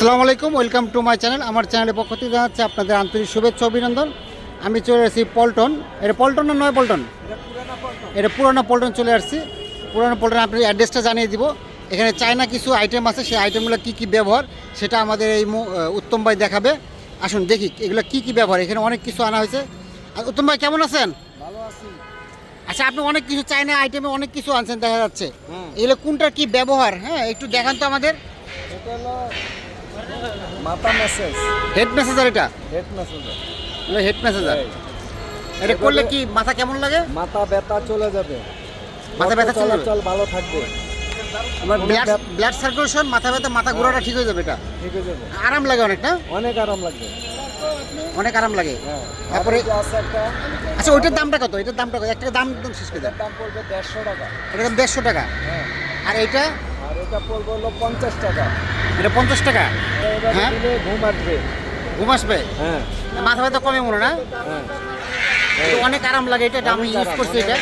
আসসালামু আলাইকুম welcome to my channel. আমার চ্যানেলের পক্ষ থেকে জানাচ্ছে আপনাদের আন্তরিক শুভেচ্ছা অভিনন্দন। আমি চলে আসছি পল্টন। এটা পল্টন না নয় পল্টন? এটা পুরোনো পল্টন। চলে আসছি। পুরোনো পল্টন আপনি অ্যাড্রেসটা জানিয়ে দিব। এখানে চায়না কিছু আইটেম আছে সেই আইটেমগুলো কী কী ব্যবহার সেটা আমাদের এই উত্তম ভাই দেখাবে। আসুন দেখি এগুলো কী কী ব্যবহার? এখানে অনেক কিছু আনা হয়েছে। আর উত্তম ভাই কেমন আছেন? ভালো আছি। আচ্ছা আপনি অনেক কিছু চায়না আইটেমে অনেক কিছু আনছেন দেখা যাচ্ছে। এগুলো কোনটার কী ব্যবহার? হ্যাঁ একটু দেখান তো আমাদের। এটা হলো মাথা মেসেজ হেড মেসেজার এটা? হেড মেসেজ হেড মেসেজার এটা করলে কি মাথা কেমন লাগে? মাথা ব্যথা চলে যাবে। মাথা ব্যথা চলে? চলাচল ভালো থাকবে। আমার ব্লাড ব্লাড সার্কুলেশন মাথা ব্যথা মাথা ঘোরাটা ঠিক হয়ে যাবে এটা? ঠিক হয়ে যাবে। আরাম লাগে অনেক না? অনেক আরাম লাগবে। অনেক আরাম লাগে। হ্যাঁ। তারপরে- আচ্ছা ওইটার দামটা কত? এটার দামটা কত? একটা দাম একদম শেষ করে দাম পড়বে দেড়শো টাকা। এটার দাম দেড়শো টাকা। হ্যাঁ। আর এইটা? আর এটা পড়বে হলো পঞ্চাশ টাকা। এটা পঞ্চাশ টাকা। হ্যাঁ? ঘুম আসবে? ঘুম আসবে হ্যাঁ। মাথা ব্যথা কমে মনে না? হ্যাঁ। এটা অনেক আরাম লাগে এটা আমি ইউজ করছি এটা।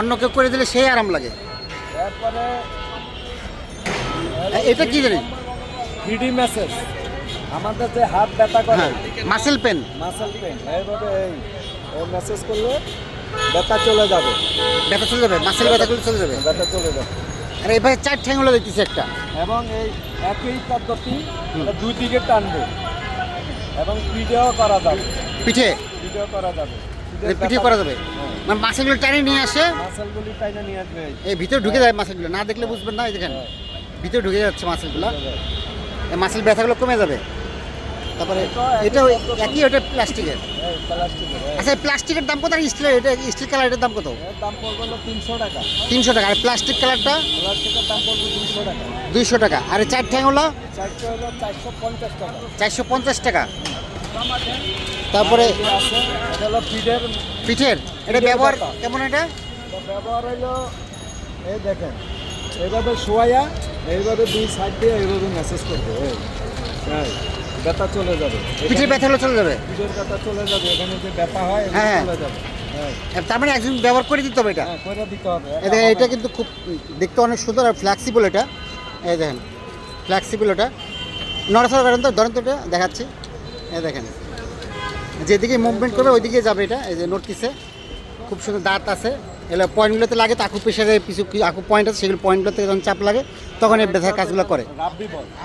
অন্য কেউ করে দিলে সেই আরাম লাগে। এটা কি জানি? থ্রিডি মেসেজ আমাদের যে হাত ব্যথা করে মাসেল পেন মাসেল পেন এইভাবে এই মেসেজ করলে ব্যথা চলে যাবে। ব্যথা চলে যাবে মাসেল ব্যথাগুলো চলে যাবে। ব্যথা চলে যাবে। আর এইভাবে চার ঠ্যাংগুলো দেখতেছি একটা। এবং এই একই পদ্ধতি দুই দিকে টানবে। এবং পিঠেও করা যাবে। পিঠে? পিঠেও করা যাবে। পিঠে করা যাবে? মানে মাসেলগুলো টানে নিয়ে আসে? মাসেলগুলি টাইনে নিয়ে আসবে। এই। ভিতরে ঢুকে যায় মাসেলগুলো না দেখলে বুঝবেন না এই দেখেন। ভিতরে ঢুকে যাচ্ছে এই মাসেল ব্যথাগুলো কমে যাবে। তারপরে এটা একই ওটা প্লাস্টিকের। আচ্ছা প্লাস্টিকের দাম কত আর স্টিলের? এটা স্টিল কালার এটার দাম কত? দাম পড়বে হলো তিনশো টাকা। তিনশো টাকা। আর প্লাস্টিক কালারটা? প্লাস্টিকের দাম পড়বে দুশো টাকা। দুইশো টাকা। আর চার চারশো হলো? চারশো পঞ্চাশ টাকা। চারশো পঞ্চাশ টাকা। তারপরে পিঠের পিঠের এটা ব্যবহার কেমন এটা? ব্যবহার হইল এই দেখেন এইভাবে শোয়াইয়া এইভাবে দুই সাইড দিয়ে এইভাবে মেসেজ করবে এই, ব্যথা চলে যাবে। পিঠের ব্যথাগুলো চলে যাবে? পিঠের ব্যথা চলে যাবে এখানে যে ব্যথা হয় হ্যাঁ। চলে যাবে। হ্যাঁ। তার মানে একজন ব্যবহার করে দিতে হবে এটা? হ্যাঁ দিতে হবে। এটা কিন্তু খুব দেখতে অনেক সুন্দর আর ফ্লেক্সিবল এটা। এই দেখেন ফ্লেক্সিবল এটা। নড়াচড়া করেন তো ধরেন তো এটা দেখাচ্ছি। এই দেখেন যেদিকে মুভমেন্ট করবে ওইদিকে যাবে এটা। এই যে নড়তিছে খুব সুন্দর দাঁত আছে। এগুলো পয়েন্টগুলোতে লাগে তো আঁকু প্রেশারে কিছু আঁকু পয়েন্ট আছে সেগুলো পয়েন্টগুলোতে যখন চাপ লাগে তখন এই ব্যথার কাজগুলো করে।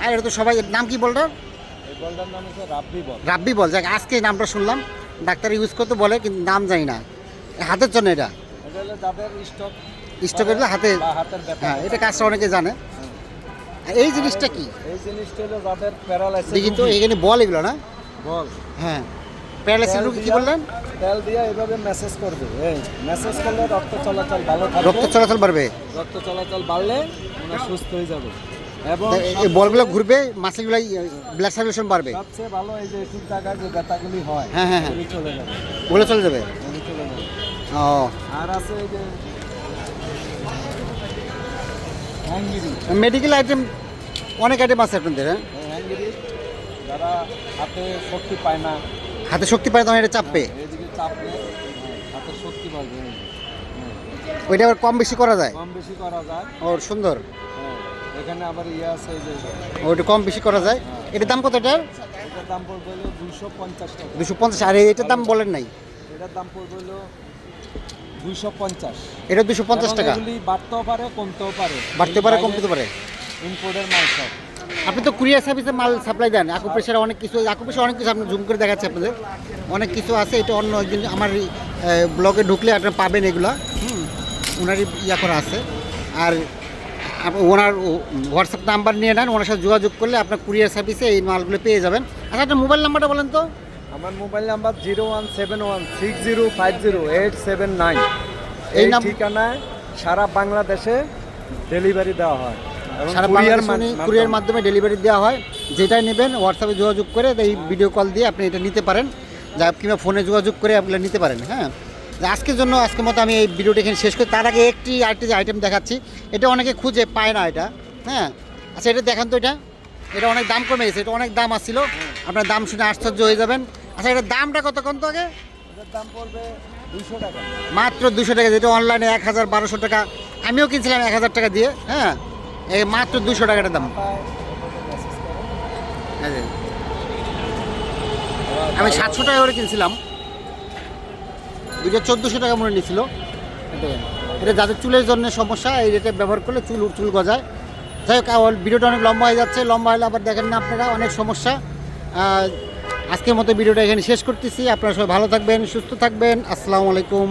আর এটা তো সবাই নাম কি এই বলটার নাম হচ্ছে রাব্বি বল। রাব্বি বল। যাক আজকে নামটা শুনলাম। ডাক্তার ইউজ করতে বলে কিন্তু নাম জানি না। হাতের জন্য এটা? এটা হলো যাদের স্টক। স্টকের হাতে হাতের ব্যথা হ্যাঁ এটা কাজটা অনেকে জানে। এই জিনিসটা কি? এই জিনিসটা হলো যাদের প্যারালাইসিস দেখি তো এখানে বল এগুলো না? বল। হ্যাঁ প্যারালাইসিস রোগী কি বললেন? তেল দিয়ে এইভাবে মেসেজ করবে। এই মেসেজ করলে রক্ত চলাচল ভালো থাকবে। রক্ত চলাচল বাড়বে? রক্ত চলাচল বাড়লে সুস্থ হয়ে যাবে। এবং এই বলগুলো ঘুরবে মাসেলগুলো ব্লাড সার্কুলেশন বাড়বে? সবচেয়ে ভালো এই যে এসব জায়গায় যে ব্যথাগুলি হয় হ্যাঁ, হ্যাঁ, হ্যাঁ। চলে যাবে। ওগুলো চলে যাবে? ও। আর আছে এই যে মেডিকেল আইটেম অনেক আইটেম আছে আপনাদের হ্যাঁ? যারা হাতে শক্তি পায় না। হাতে শক্তি পায় তখন এটা চাপবে? এইদিকে হ্যাঁ, হাতে শক্তি। হ্যাঁ, ওইটা আবার কম বেশি করা যায়? কম বেশি করা যায়। ও সুন্দর। হ্যাঁ এখানে আবার ইয়ে আছে যে ওইটা কম বেশি করা যায়। এটার দাম কত এটার? এটার দাম পড়বে হলো দুশো পঞ্চাশ টাকা। দুশো পঞ্চাশ। আর এটার দাম বলেন নাই। এটার দাম পড়বে হলো দুইশো পঞ্চাশ। এটা দুশো পঞ্চাশ টাকা। বাড়তেও পারে কমতেও পারে। বাড়তে পারে কমতে পারে। ইম্পোর্টের মাল সব। আপনি তো কুরিয়ার সার্ভিসে মাল সাপ্লাই দেন। আকু প্রেশারে অনেক কিছু আকু প্রেশার অনেক কিছু আপনি জুম করে দেখাচ্ছে আপনাদের। অনেক কিছু আছে এটা অন্য একদিন আমার ব্লগে ঢুকলে আপনারা পাবেন এগুলা। হুম। ওনারই ইয়া করা আছে। আর ওনার হোয়াটসঅ্যাপ নাম্বার নিয়ে নেন ওনার সাথে যোগাযোগ করলে আপনার কুরিয়ার সার্ভিসে এই মালগুলো পেয়ে যাবেন। আচ্ছা একটা মোবাইল নাম্বারটা বলেন তো। আমার mobile number zero one seven one six zero five zero eight seven nine এই ঠিকানায় সারা বাংলাদেশে ডেলিভারি দেওয়া হয়। সারা মান- কুরিয়ার মাধ্যমে ডেলিভারি দেওয়া হয়। যেটাই নেবেন হোয়াটসঅ্যাপে যোগাযোগ করে এই ভিডিও কল দিয়ে আপনি এটা নিতে পারেন। যা কিংবা ফোনে যোগাযোগ করে আপনি নিতে পারেন হ্যাঁ। আজকের জন্য আজকের মতো আমি এই ভিডিওটা এখানে শেষ করি। তার আগে একটি আরেকটি যে আইটেম দেখাচ্ছি এটা অনেকে খুঁজে পায় না এটা। হ্যাঁ? আচ্ছা এটা দেখান তো এটা। এটা অনেক দাম কমে গেছে এটা অনেক দাম আসছিল। আপনার দাম শুনে আশ্চর্য হয়ে যাবেন। আচ্ছা এটার দামটা কত কম তো আগে? দাম পড়বে দুশো টাকা। মাত্র দুশো টাকা যেটা অনলাইনে এক হাজার বারোশো টাকা। আমিও কিনছিলাম এক হাজার টাকা দিয়ে হ্যাঁ? এই মাত্র দুশো টাকাটার দাম। আমি সাতশো টাকা করে কিনছিলাম। দুইটা চোদ্দোশো টাকা মনে নিয়েছিল এটা যাদের চুলের জন্য সমস্যা, এই রেটে ব্যবহার করলে চুল চুল গজায়। যাই হোক ভিডিওটা অনেক লম্বা হয়ে যাচ্ছে, লম্বা হলে আবার দেখেন না আপনারা, অনেক সমস্যা। আজকের মতো ভিডিওটা এখানে শেষ করতেছি। আপনারা সবাই ভালো থাকবেন, সুস্থ থাকবেন। আসসালামু আলাইকুম।